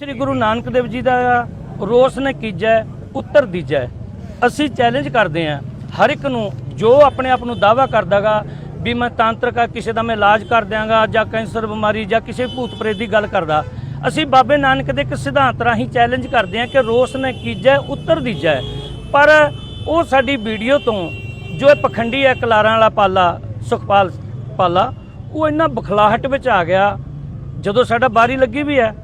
ਸ੍ਰੀ ਗੁਰੂ ਨਾਨਕ ਦੇਵ ਜੀ ਦਾ ਰੋਸ ਨੇ ਕੀਜੈ, ਉੱਤਰ ਦੀਜੈ। ਅਸੀਂ ਚੈਲੰਜ ਕਰਦੇ ਹਾਂ, ਹਰ ਇੱਕ ਨੂੰ ਜੋ ਆਪਣੇ ਆਪ ਨੂੰ ਦਾਵਾ ਕਰਦਾਗਾ, ਵੀ ਮੈਂ ਤਾਂਤਰਿਕ ਆ, ਕਿਸੇ ਦਾ ਮੈਂ ਇਲਾਜ ਕਰ ਦਿਆਂਗਾ, ਜਾਂ ਕੈਂਸਰ ਬਿਮਾਰੀ, ਜਾਂ ਕਿਸੇ ਭੂਤ ਪ੍ਰੇਤ ਦੀ ਗੱਲ ਕਰਦਾ। ਅਸੀਂ ਬਾਬੇ ਨਾਨਕ ਦੇ ਇੱਕ ਸਿਧਾਂਤ ਰਾਹੀਂ ਚੈਲੰਜ ਕਰਦੇ ਹਾਂ ਕਿ ਰੋਸ ਨੇ ਕੀਜੈ, ਉੱਤਰ ਦੀਜੈ। ਪਰ ਉਹ ਸਾਡੀ ਵੀਡੀਓ ਤੋਂ ਜੋ ਇਹ ਪਖੰਡੀ ਹੈ, ਕਲਾਰਾਂ ਵਾਲਾ ਪਾਲਾ, ਸੁਖਪਾਲ ਪਾਲਾ, ਉਹ ਇੰਨਾ ਬਖਲਾਹਟ ਵਿੱਚ ਆ ਗਿਆ, ਜਦੋਂ ਸਾਡਾ ਬਾਰੀ ਲੱਗੀ ਵੀ ਹੈ।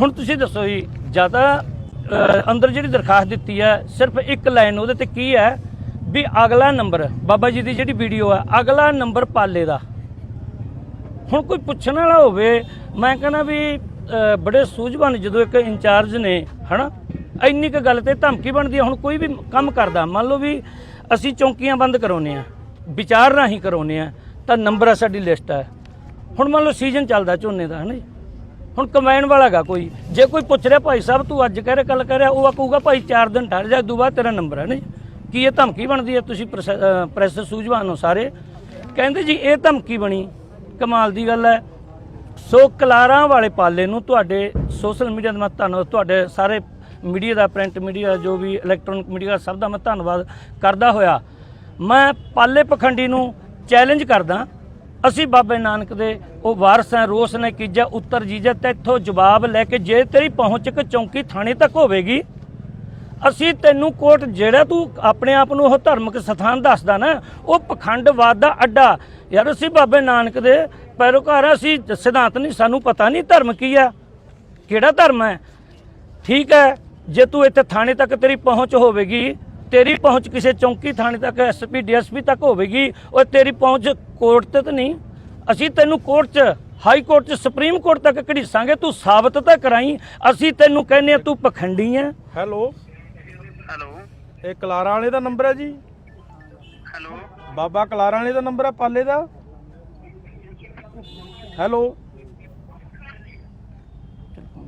ਹੁਣ ਤੁਸੀਂ ਦੱਸੋ ਜੀ, ਜ਼ਿਆਦਾ ਅੰਦਰ ਜਿਹੜੀ ਦਰਖਾਸਤ ਦਿੱਤੀ ਹੈ, ਸਿਰਫ ਇੱਕ ਲਾਈਨ ਉਹਦੇ ਤੇ ਕੀ ਹੈ? ਵੀ ਅਗਲਾ ਨੰਬਰ, ਬਾਬਾ ਜੀ ਦੀ ਜਿਹੜੀ ਵੀਡੀਓ ਹੈ, ਅਗਲਾ ਨੰਬਰ ਪਾਲੇ ਦਾ। ਹੁਣ ਕੋਈ ਪੁੱਛਣ ਵਾਲਾ ਹੋਵੇ, ਮੈਂ ਕਹਿੰਦਾ ਵੀ ਬੜੇ ਸੂਝਵਾਨ ਜਦੋਂ ਇੱਕ ਇੰਚਾਰਜ ਨੇ, ਹਨਾ, ਇੰਨੀ ਕੁ ਗੱਲ ਤੇ ਧਮਕੀ ਬਣਦੀ ਹੈ, ਹੁਣ ਕੋਈ ਵੀ ਕੰਮ ਕਰਦਾ, ਮੰਨ ਲਓ ਵੀ ਅਸੀਂ ਚੌਂਕੀਆਂ ਬੰਦ ਕਰਾਉਨੇ ਆ ਵਿਚਾਰ ਰਾਹੀਂ ਕਰਾਉਨੇ ਆ ਤਾਂ ਨੰਬਰ ਆ ਸਾਡੀ ਲਿਸਟ ਹੈ। ਹੁਣ ਮੰਨ ਲਓ ਸੀਜ਼ਨ ਚੱਲਦਾ ਝੋਨੇ ਦਾ, ਹਨਾ ਜੀ। ਹੁਣ ਕਮਾਇਣ ਵਾਲਾਗਾ ਕੋਈ। ਜੇ ਕੋਈ ਪੁੱਛ ਰਿਹਾ, ਭਾਈ ਸਾਹਿਬ, ਤੂੰ ਅੱਜ ਕਹਿ ਰਿਹਾ ਕੱਲ ਕਹਿ ਰਿਹਾ, ਉਹ ਆ ਕਹੂਗਾ, ਭਾਈ 4 ਦਿਨ ਠਹਿਰ ਜਾ ਦੂ ਬਾਅਦ ਤੇਰਾ ਨੰਬਰ ਹੈ ਨਹੀਂ ਕੀ ਇਹ ਧਮਕੀ ਬਣਦੀ ਹੈ? ਤੁਸੀਂ ਪ੍ਰੈਸ- ਪ੍ਰੈਸ ਸੂਝਵਾਨ ਹੋ ਸਾਰੇ। ਕਹਿੰਦੇ ਜੀ, ਇਹ ਧਮਕੀ ਬਣੀ। ਕਮਾਲ ਦੀ ਗੱਲ ਹੈ। ਸੋ ਕਲਾਰਾਂ ਵਾਲੇ ਪਾਲੇ ਨੂੰ ਤੁਹਾਡੇ ਸੋਸ਼ਲ ਮੀਡੀਆ ਦਾ ਮੈਂ ਧੰਨਵਾਦ, ਤੁਹਾਡੇ ਸਾਰੇ ਮੀਡੀਆ ਦਾ ਪ੍ਰਿੰਟ ਮੀਡੀਆ ਜੋ ਵੀ ਇਲੈਕਟ੍ਰੋਨਿਕ ਮੀਡੀਆ ਸਭ ਦਾ ਮੈਂ ਧੰਨਵਾਦ ਕਰਦਾ ਹੋਇਆ। ਮੈਂ ਪਾਲੇ ਪਖੰਡੀ ਨੂੰ ਚੈਲੰਜ ਕਰਦਾ। ਅਸੀਂ ਬਾਬੇ ਨਾਨਕ ਦੇ ਉਹ ਵਾਰਸ ਹੈ ਰੋਸ ਨੇ ਕੀਜਾ ਉੱਤਰ ਜੀਜਾ ਤੇਥੋਂ ਜਵਾਬ ਲੈ ਕੇ ਜੇ ਤੇਰੀ ਪਹੁੰਚ ਕੇ ਚੌਂਕੀ ਥਾਣੇ ਤੱਕ ਹੋਵੇਗੀ। ਅਸੀਂ ਤੈਨੂੰ ਕੋਟ ਜਿਹੜਾ ਤੂੰ ਆਪਣੇ ਆਪ ਨੂੰ ਉਹ ਧਾਰਮਿਕ ਸਥਾਨ ਦੱਸਦਾ ਨਾ ਉਹ ਪਖੰਡਵਾਦ ਦਾ ਅੱਡਾ। ਯਾਰ ਅਸੀਂ ਬਾਬੇ ਨਾਨਕ ਦੇ ਪੈਰੋਕਾਰ ਹਾਂ, ਅਸੀਂ ਸਿਧਾਂਤ ਨਹੀਂ ਸਾਨੂੰ ਪਤਾ ਨਹੀਂ ਧਰਮ ਕੀ ਆ। ਕਿਹੜਾ ਧਰਮ ਹੈ? ਠੀਕ ਹੈ ਜੇ ਤੂੰ ਇੱਥੇ ਥਾਣੇ ਤੱਕ ਤੇਰੀ ਪਹੁੰਚ ਹੋਵੇਗੀ ਤੇਰੀ ਪਹੁੰਚ ਕਿਸੇ ਚੌਂਕੀ ਥਾਣੇ ਤੱਕ ਐਸਪੀ ਡੀਐਸਪੀ ਤੱਕ ਹੋਵੇਗੀ। ਉਹ ਤੇਰੀ ਪਹੁੰਚ ਕੋਰਟ ਤੇ ਤਾਂ ਨਹੀਂ। ਅਸੀਂ ਤੈਨੂੰ ਕੋਰਟ 'ਚ ਹਾਈ ਕੋਰਟ 'ਚ ਸੁਪਰੀਮ ਕੋਰਟ ਤੱਕ ਘੜੀਸਾਂਗੇ। ਤੂੰ ਸਾਬਤ ਤਾਂ ਕਰਾਈ। ਅਸੀਂ ਤੈਨੂੰ ਕਹਿੰਨੇ ਆ ਤੂੰ ਪਖੰਡੀ ਹੈ ਹੈਲੋ। ਹੈਲੋ। ਇਹ ਕਲਾਰਾਂ ਵਾਲੇ ਦਾ ਨੰਬਰ ਹੈ ਜੀ। ਹੈਲੋ। ਬਾਬਾ ਕਲਾਰਾਂ ਵਾਲੇ ਦਾ ਨੰਬਰ ਹੈ ਪਾਲੇ ਦਾ। ਹੈਲੋ।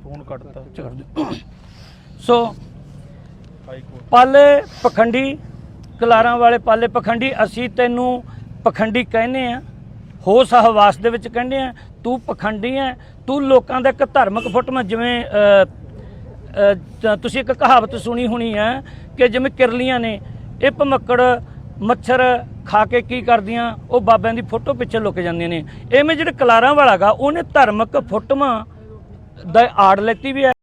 ਫੋਨ ਕੱਟਤਾ। ਸੋ ਪਾਲੇ ਪਖੰਡੀ, ਕਲਾਰਾਂ ਵਾਲੇ ਪਾਲੇ ਪਖੰਡੀ, ਅਸੀਂ ਤੈਨੂੰ ਪਖੰਡੀ ਕਹਿੰਦੇ ਆ। ਹੋ ਹਵਾਸ ਦੇ ਵਿੱਚ ਕਹਿੰਦੇ ਆ, ਤੂੰ ਪਖੰਡੀ ਆ, ਤੂੰ ਲੋਕਾਂ ਦਾ ਇੱਕ ਧਾਰਮਿਕ ਫੁੱਟਮਾ ਜਿਵੇਂ ਤੁਸੀਂ ਇੱਕ ਕਹਾਵਤ ਸੁਣੀ ਹੋਣੀ ਹੈ ਕਿ ਜਿਵੇਂ ਕਿਰਲੀਆਂ ਨੇ, ਇਹ ਭਮੱਕੜ ਮੱਛਰ ਖਾ ਕੇ ਕੀ ਕਰਦੀਆਂ, ਉਹ ਬਾਬਿਆਂ ਦੀ ਫੋਟੋ ਪਿੱਛੇ ਲੁਕ ਜਾਂਦੀਆਂ ਨੇ। ਐਵੇਂ ਜਿਹੜੇ ਕਲਾਰਾਂ ਵਾਲਾਗਾ ਉਹਨੇ ਧਾਰਮਿਕ ਫੁੱਟਮਾ ਦਾ ਆੜ ਲੈਤੀ ਵੀ ਹੈ